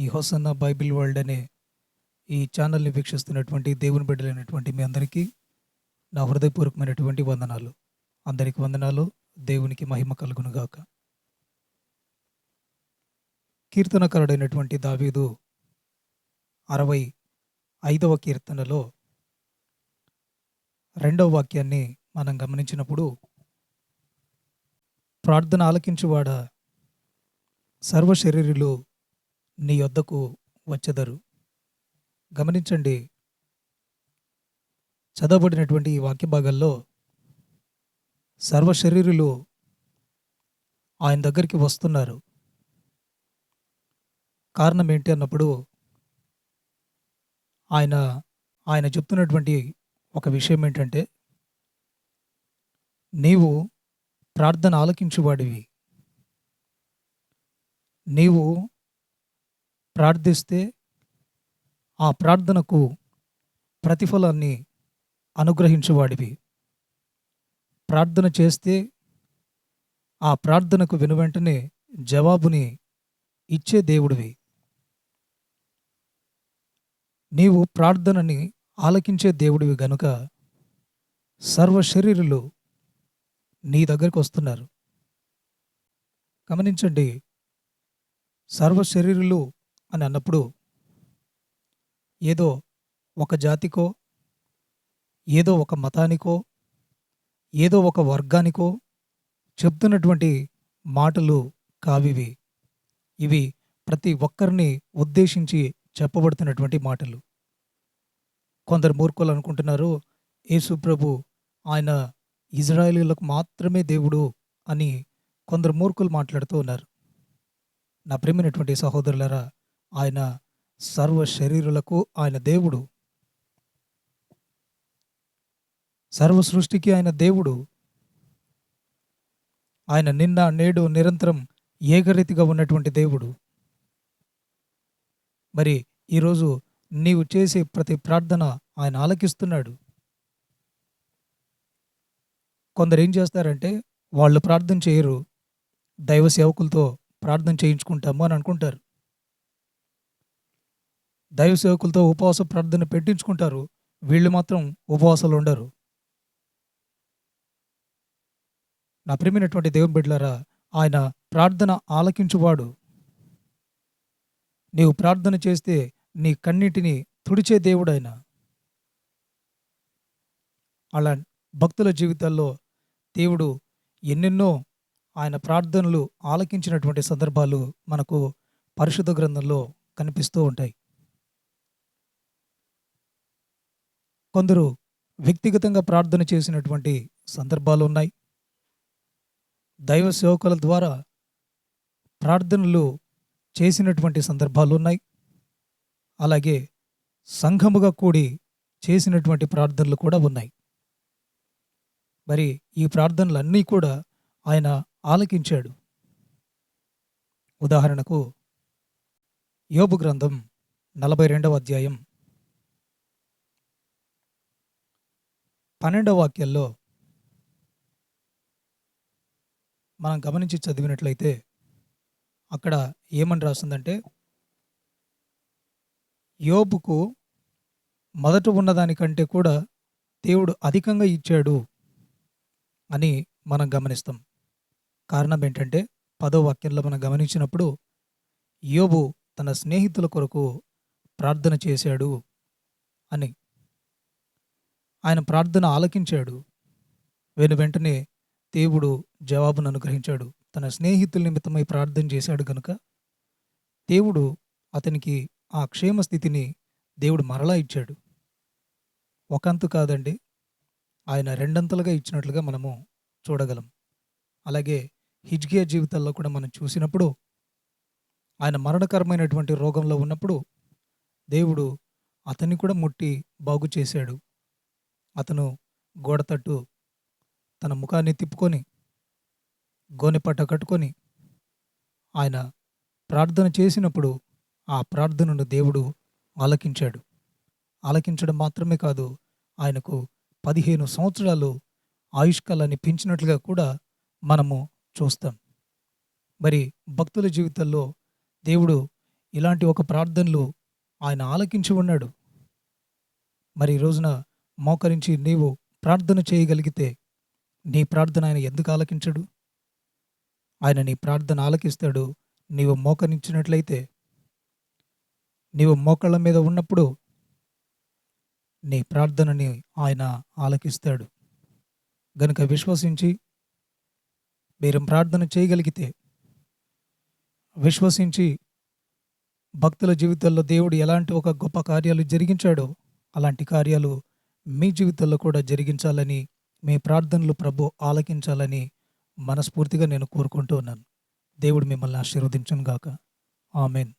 ఈ hosanna Bible world అనే ఈ ఛానల్ని వీక్షిస్తున్నటువంటి దేవుని బిడ్డలైనటువంటి మీ అందరికీ నా హృదయపూర్వకమైనటువంటి వందనాలు. అందరికి వందనాలు. దేవునికి మహిమ కలుగునుగాక. కీర్తనకారుడైనటువంటి దావీదు అరవై ఐదవ కీర్తనలో రెండవ వాక్యాన్ని మనం గమనించినప్పుడు ప్రార్థన ఆలకించువాడ సర్వ శరీరులు నీ యొద్దకు వచ్చెదరు. గమనించండి చదవబడినటువంటి ఈ వాక్య భాగాల్లో సర్వ శరీరులు ఆయన దగ్గరికి వస్తున్నారు. కారణం ఏంటి అన్నప్పుడు ఆయన ఆయన చెప్తున్నటువంటి ఒక విషయం ఏంటంటే నీవు ప్రార్థన ఆలకించువాడివి. నీవు ప్రార్థిస్తే ఆ ప్రార్థనకు ప్రతిఫలాన్ని అనుగ్రహించువాడివి. ప్రార్థన చేస్తే ఆ ప్రార్థనకు వెనువెంటనే జవాబుని ఇచ్చే దేవుడివి. నీవు ప్రార్థనని ఆలకించే దేవుడివి గనుక సర్వ శరీరులు నీ దగ్గరికి వస్తున్నారు. గమనించండి సర్వ శరీరులు అని అన్నప్పుడు ఏదో ఒక జాతికో ఏదో ఒక మతానికో ఏదో ఒక వర్గానికో చెప్తున్నటువంటి మాటలు కావివి. ఇవి ప్రతి ఒక్కరిని ఉద్దేశించి చెప్పబడుతున్నటువంటి మాటలు. కొందరు మూర్ఖులు అనుకుంటున్నారు యేసు ప్రభు ఆయన ఇజ్రాయేలీలకు మాత్రమే దేవుడు అని కొందరు మూర్ఖులు మాట్లాడుతూ ఉన్నారు. నా ప్రేమైనటువంటి సహోదరులరా ఆయన సర్వ శరీరులకు ఆయన దేవుడు. సర్వ సృష్టికి ఆయన దేవుడు. ఆయన నిన్న నేడు నిరంతరం ఏకరీతిగా ఉన్నటువంటి దేవుడు. మరి ఈరోజు నీవు చేసే ప్రతి ప్రార్థన ఆయన ఆలకిస్తున్నాడు. కొందరు ఏం చేస్తారంటే వాళ్ళు ప్రార్థన చేయరు. దైవ సేవకులతో ప్రార్థన చేయించుకుంటాము అని అనుకుంటారు. దైవ సేవకులతో ఉపవాస ప్రార్థన పెట్టించుకుంటారు. వీళ్ళు మాత్రం ఉపవాసాలు ఉండరు. నా ప్రియమైనటువంటి దేవుని బిడ్డలారా ఆయన ప్రార్థన ఆలకించువాడు. నీవు ప్రార్థన చేస్తే నీ కన్నిటిని తుడిచే దేవుడు ఆయన అలా భక్తుల జీవితాల్లో దేవుడు ఎన్నెన్నో ఆయన ప్రార్థనలు ఆలకించినటువంటి సందర్భాలు మనకు పరిశుద్ధ గ్రంథంలో కనిపిస్తూ ఉంటాయి. కొందరు వ్యక్తిగతంగా ప్రార్థన చేసినటువంటి సందర్భాలు ఉన్నాయి. దైవ సేవకుల ద్వారా ప్రార్థనలు చేసినటువంటి సందర్భాలు ఉన్నాయి. అలాగే సంఘముగా కూడి చేసినటువంటి ప్రార్థనలు కూడా ఉన్నాయి. మరి ఈ ప్రార్థనలన్నీ కూడా ఆయన ఆలకించాడు. ఉదాహరణకు యోబు గ్రంథం నలభై రెండవ అధ్యాయం పన్నెండవ వాక్యంలో మనం గమనించి చదివినట్లయితే అక్కడ ఏమని రాస్తుందంటే యోబుకు మొదట ఉన్నదానికంటే కూడా దేవుడు అధికంగా ఇచ్చాడు అని మనం గమనిస్తాం. కారణం ఏంటంటే పదో వాక్యంలో మనం గమనించినప్పుడు యోబు తన స్నేహితుల కొరకు ప్రార్థన చేశాడు అని. ఆయన ప్రార్థన ఆలకించాడు. వెను వెంటనే దేవుడు జవాబును అనుగ్రహించాడు. తన స్నేహితుల నిమిత్తమై ప్రార్థన చేశాడు గనుక దేవుడు అతనికి ఆ క్షేమ స్థితిని దేవుడు మరలా ఇచ్చాడు. ఒకంతు కాదండి ఆయన రెండంతలుగా ఇచ్చినట్లుగా మనము చూడగలం. అలాగే హిజ్గియా జీవితాల్లో కూడా మనం చూసినప్పుడు ఆయన మరణకరమైనటువంటి రోగంలో ఉన్నప్పుడు దేవుడు అతన్ని కూడా ముట్టి బాగు చేశాడు అతను గోడ తట్టు తన ముఖాన్ని తిప్పుకొని గోనెపట్ట కట్టుకొని ఆయన ప్రార్థన చేసినప్పుడు ఆ ప్రార్థనను దేవుడు ఆలకించాడు. ఆలకించడం మాత్రమే కాదు ఆయనకు పదిహేను సంవత్సరాలు ఆయుష్కాలాన్ని పెంచినట్లుగా కూడా మనము చూస్తాం. మరి భక్తుల జీవితాల్లో దేవుడు ఇలాంటి ఒక ప్రార్థనలు ఆయన ఆలకించి ఉన్నాడు. మరి ఈ రోజున మోకరించి నీవు ప్రార్థన చేయగలిగితే నీ ప్రార్థన ఆయన ఎందుకు ఆలకించడు? ఆయన నీ ప్రార్థన ఆలకిస్తాడు. నీవు మోకరించినట్లయితే నీవు మోకాళ్ళ మీద ఉన్నప్పుడు నీ ప్రార్థనని ఆయన ఆలకిస్తాడు. గనుక విశ్వసించి మీరు ప్రార్థన చేయగలిగితే విశ్వసించి భక్తుల జీవితాల్లో దేవుడు ఎలాంటి ఒక గొప్ప కార్యాలు జరిగించాడో అలాంటి కార్యాలు మీ జీవితంలో కూడా జరిగించాలని మీ ప్రార్థనలు ప్రభు ఆలకించాలని మనస్ఫూర్తిగా నేను కోరుకుంటూ ఉన్నాను. దేవుడు మిమ్మల్ని ఆశీర్వదించను గాక ఆమెన్.